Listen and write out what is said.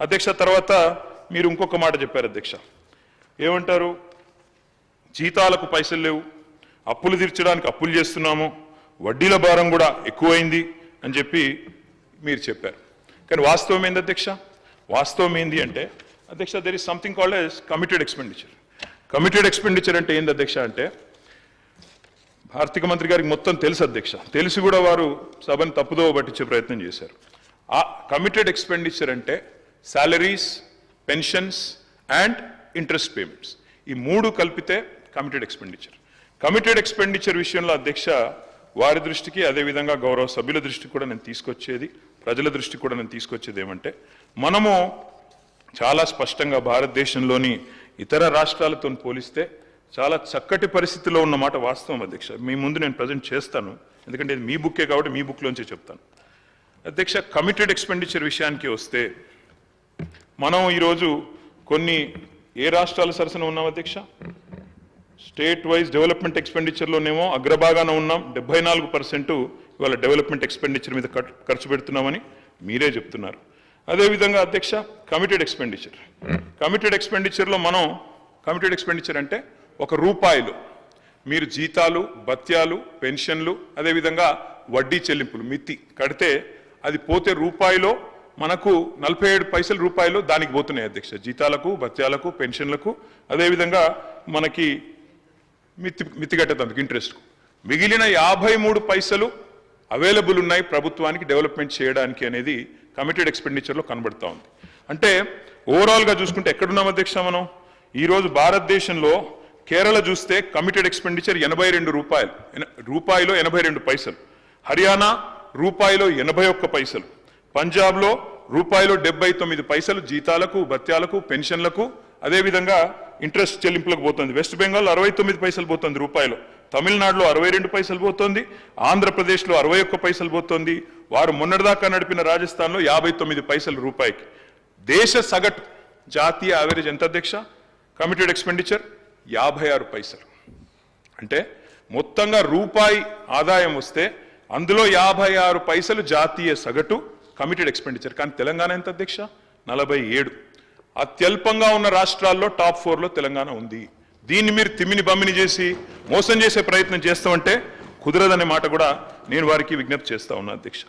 అధ్యక్ష తర్వాత మీరు ఇంకొక మాట చెప్పారు అధ్యక్ష. ఏమంటారు? జీతాలకు పైసలు లేవు అప్పులు తీర్చడానికి అప్పులు చేస్తున్నాము వడ్డీల భారం కూడా ఎక్కువైంది అని చెప్పి మీరు చెప్పారు. కానీ వాస్తవం ఏంది అధ్యక్ష? వాస్తవం ఏంది అంటే అధ్యక్ష there is something called as committed expenditure committed expenditure అంటే ఏంది అధ్యక్ష అంటే ఆర్థిక మంత్రి గారికి మొత్తం తెలుసు అధ్యక్ష. తెలిసి కూడా వారు సభను తప్పుదోవ పట్టించే ప్రయత్నం చేశారు. ఆ కమిటెడ్ ఎక్స్పెండిచర్ అంటే salaries pensions and interest payments ఈ మూడు కలిపితే కమిటెడ్ ఎక్స్పెండిచర్ కమిటెడ్ ఎక్స్పెండిచర్ విషయంలో అధ్యక్ష వారి దృష్టికి అదేవిధంగా గౌరవ సభ్యుల దృష్టికి కూడా నేను తీసుకొచ్చేది ప్రజల దృష్టికి కూడా నేను తీసుకొచ్చేది ఏమంటే మనము చాలా స్పష్టంగా భారతదేశంలోని ఇతర రాష్ట్రాలతో పోలిస్తే చాలా చక్కటి పరిస్థితిలో ఉన్నమాట వాస్తవం అధ్యక్ష. మీ ముందు నేను ప్రజెంట్ చేస్తాను ఎందుకంటే ఇది మీ బుక్కే కాబట్టి మీ బుక్లోంచే చెప్తాను. అధ్యక్ష కమిటెడ్ ఎక్స్పెండిచర్ విషయానికి వస్తే మనం ఈరోజు కొన్ని ఏ రాష్ట్రాల సరసన ఉన్నాం అధ్యక్ష? స్టేట్ వైజ్ డెవలప్మెంట్ ఎక్స్పెండిచర్లోనేమో అగ్రభాగాన ఉన్నాం. డెబ్బై నాలుగు పర్సెంట్ ఇవాళ డెవలప్మెంట్ ఎక్స్పెండిచర్ మీద ఖర్చు పెడుతున్నామని మీరే చెప్తున్నారు. అదేవిధంగా అధ్యక్ష కమిటెడ్ ఎక్స్పెండిచర్ కమిటెడ్ ఎక్స్పెండిచర్లో మనం కమిటెడ్ ఎక్స్పెండిచర్ అంటే ఒక రూపాయలు. మీరు జీతాలు భత్యాలు పెన్షన్లు అదేవిధంగా వడ్డీ చెల్లింపులు మితి కడితే అది పోతే రూపాయిలో మనకు నలభై ఏడు పైసలు రూపాయలు దానికి పోతున్నాయి అధ్యక్ష. జీతాలకు భత్యాలకు పెన్షన్లకు. అదేవిధంగా మనకి మిత్తి మిత్తిగట్టేటందుకు ఇంట్రెస్ట్కు. మిగిలిన యాభై మూడు పైసలు అవైలబుల్ ఉన్నాయి ప్రభుత్వానికి డెవలప్మెంట్ చేయడానికి అనేది కమిటెడ్ ఎక్స్పెండిచర్లో కనబడుతూ ఉంది. అంటే ఓవరాల్గా చూసుకుంటే ఎక్కడున్నాం అధ్యక్ష మనం? ఈరోజు భారతదేశంలో కేరళ చూస్తే కమిటెడ్ ఎక్స్పెండిచర్ ఎనభై రెండు రూపాయలు. ఎన- రూపాయిలో ఎనభై రెండు పైసలు. హర్యానా రూపాయిలో ఎనభై ఒక్క పైసలు. పంజాబ్లో రూపాయిలో డెబ్బై తొమ్మిది పైసలు జీతాలకు భత్యాలకు పెన్షన్లకు అదేవిధంగా ఇంట్రెస్ట్ చెల్లింపులకు పోతుంది. వెస్ట్ బెంగాల్ అరవై తొమ్మిది పైసలు పోతుంది రూపాయలు. తమిళనాడులో అరవై రెండు పైసలు పోతుంది. ఆంధ్రప్రదేశ్లో అరవై ఒక్క పైసలు పోతుంది. వారు మొన్నటిదాకా నడిపిన రాజస్థాన్లో యాభై తొమ్మిది పైసలు రూపాయికి. దేశ సగటు జాతీయ యావరేజ్ ఎంత అధ్యక్ష? కమిటెడ్ ఎక్స్పెండిచర్ యాభై ఆరు పైసలు. అంటే మొత్తంగా రూపాయి ఆదాయం వస్తే అందులో యాభై ఆరు పైసలు జాతీయ సగటు కమిటెడ్ ఎక్స్పెండిచర్ కానీ తెలంగాణ ఎంత అధ్యక్ష? నలభై ఏడు. అత్యల్పంగా ఉన్న రాష్ట్రాల్లో టాప్ ఫోర్లో తెలంగాణ ఉంది. దీన్ని మీరు తిమ్మిని బమ్మిని చేసి మోసం చేసే ప్రయత్నం చేస్తామంటే కుదరదనే మాట కూడా నేను వారికి విజ్ఞప్తి చేస్తా ఉన్నా అధ్యక్ష.